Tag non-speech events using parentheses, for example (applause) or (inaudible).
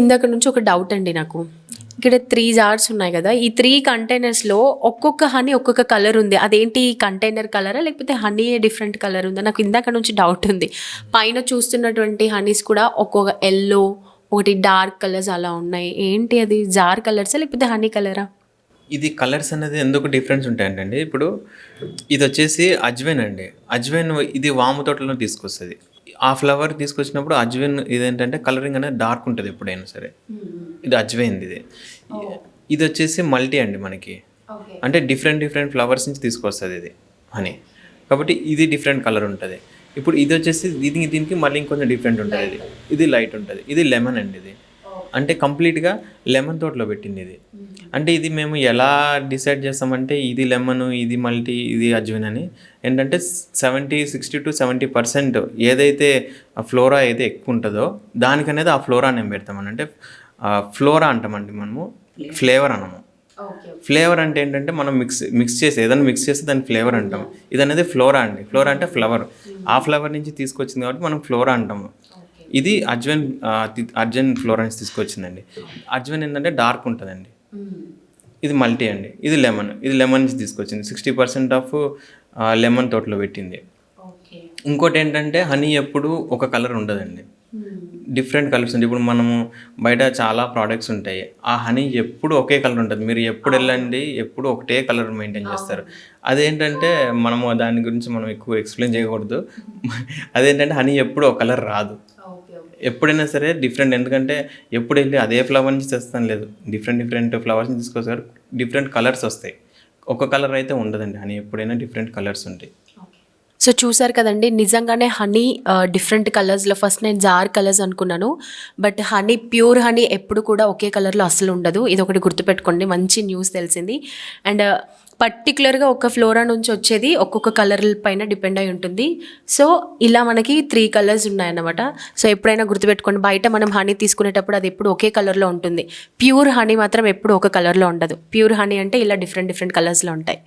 ఇందాక నుంచి ఒక డౌట్ అండి నాకు. ఇక్కడ త్రీ జార్స్ ఉన్నాయి కదా ఈ త్రీ కంటైనర్స్లో ఒక్కొక్క హనీ ఒక్కొక్క కలర్ ఉంది. అదేంటి కంటైనర్ కలరా లేకపోతే హనీ డిఫరెంట్ కలర్ ఉందా? నాకు ఇందాక నుంచి డౌట్ ఉంది. పైన చూస్తున్నటువంటి హనీస్ కూడా ఒక్కొక్క ఎల్లో ఒకటి డార్క్ కలర్స్ అలా ఉన్నాయి. ఏంటి అది? జార్ కలర్సా లేకపోతే హనీ కలరా ఇది కలర్స్ అనేది ఎందుకు డిఫరెన్స్ ఉంటాయంటే ఇప్పుడు ఇది వచ్చేసి అజ్వైన్ అండి. అజ్వైన్ ఇది వాము తోటలో తీసుకొస్తుంది. ఆ ఫ్లవర్ తీసుకొచ్చినప్పుడు అజ్వైన్ ఇదేంటంటే కలరింగ్ అనేది డార్క్ ఉంటుంది ఎప్పుడైనా సరే. ఇది అజ్వైన్ ఇది. ఇది వచ్చేసి మల్టీ అండి మనకి. అంటే డిఫరెంట్ డిఫరెంట్ ఫ్లవర్స్ నుంచి తీసుకొస్తుంది ఇది అని. కాబట్టి ఇది డిఫరెంట్ కలర్ ఉంటుంది. ఇప్పుడు ఇది వచ్చేసి దీనికి దీనికి మళ్ళీ ఇంకొంచెం డిఫరెంట్ ఉంటుంది ఇది. ఇది లైట్ ఉంటుంది. ఇది లెమన్ అండి ఇది. అంటే కంప్లీట్గా లెమన్ తోటలో పెట్టింది ఇది. అంటే ఇది మేము ఎలా డిసైడ్ చేస్తామంటే ఇది లెమన్ ఇది మల్టీ ఇది అజ్విన్ అని. ఏంటంటే seventy sixty to seventy percent ఏదైతే ఫ్లోరా అయితే ఎక్కువ ఉంటుందో దానికనేది ఆ ఫ్లోరా నేను పెడతామని అంటే ఫ్లోరా అంటామండి మనము. ఫ్లేవర్ అనము ఫ్లేవర్ అంటే ఏంటంటే మనం మిక్స్ మిక్స్ చేసి ఏదైనా మిక్స్ చేస్తే దాని ఫ్లేవర్ అంటాం. ఇది అనేది ఫ్లోరా అండి. ఫ్లోరా అంటే ఫ్లవర్. ఆ ఫ్లవర్ నుంచి తీసుకొచ్చింది కాబట్టి మనం ఫ్లోరా అంటాము. ఇది అజ్వైన్ అర్జున్ ఫ్లోరా నుంచి తీసుకొచ్చిందండి. అజ్వైన్ ఏంటంటే డార్క్ ఉంటుందండి. ఇది మల్టీ అండి. ఇది లెమన్ ఇది లెమన్ నుంచి తీసుకొచ్చింది. సిక్స్టీ పర్సెంట్ ఆఫ్ లెమన్ తోటలో పెట్టింది. ఇంకోటి ఏంటంటే హనీ ఎప్పుడు ఒక కలర్ ఉండదండి. డిఫరెంట్ కలర్స్ ఉంటాయి. ఇప్పుడు మనము బయట చాలా ప్రోడక్ట్స్ ఉంటాయి. ఆ హనీ ఎప్పుడు ఒకే కలర్ ఉంటుంది. మీరు ఎప్పుడు వెళ్ళండి ఎప్పుడు ఒకటే కలర్ మెయింటైన్ చేస్తారు. అదేంటంటే మనము దాని గురించి మనం ఎక్కువ ఎక్స్ప్లెయిన్ చేయకూడదు. (laughs) అదేంటంటే హనీ ఎప్పుడు ఒక కలర్ రాదు. ఎప్పుడైనా సరే డిఫరెంట్ ఎందుకంటే ఎప్పుడు వెళ్ళి అదే ఫ్లవర్ నుంచి తెస్తాను లేదు. డిఫరెంట్ డిఫరెంట్ ఫ్లవర్స్ నుంచి తీసుకొస్తారు. డిఫరెంట్ కలర్స్ వస్తాయి. ఒక కలర్ అయితే ఉండదండి. హనీ ఎప్పుడైనా డిఫరెంట్ కలర్స్ ఉంటాయి. సో చూసారు కదండి నిజంగానే హనీ డిఫరెంట్ కలర్స్లో ఫస్ట్ నేను జార్ కలర్స్ అనుకున్నాను. బట్ హనీ ప్యూర్ హనీ ఎప్పుడు కూడా ఒకే కలర్లో అస్సలు ఉండదు. ఇది ఒకటి గుర్తుపెట్టుకోండి మంచి న్యూస్ తెలిసింది. అండ్ పర్టికులర్గా ఒక ఫ్లోరా నుంచి వచ్చేది ఒక్కొక్క కలర్ పైన డిపెండ్ అయి ఉంటుంది. సో ఇలా మనకి త్రీ కలర్స్ ఉన్నాయన్నమాట. సో ఎప్పుడైనా గుర్తుపెట్టుకోండి బయట మనం హనీ తీసుకునేటప్పుడు అది ఎప్పుడు ఒకే కలర్లో ఉంటుంది. ప్యూర్ హనీ మాత్రం ఎప్పుడు ఒక కలర్లో ఉండదు. ప్యూర్ హనీ అంటే ఇలా డిఫరెంట్ డిఫరెంట్ కలర్స్లో ఉంటాయి.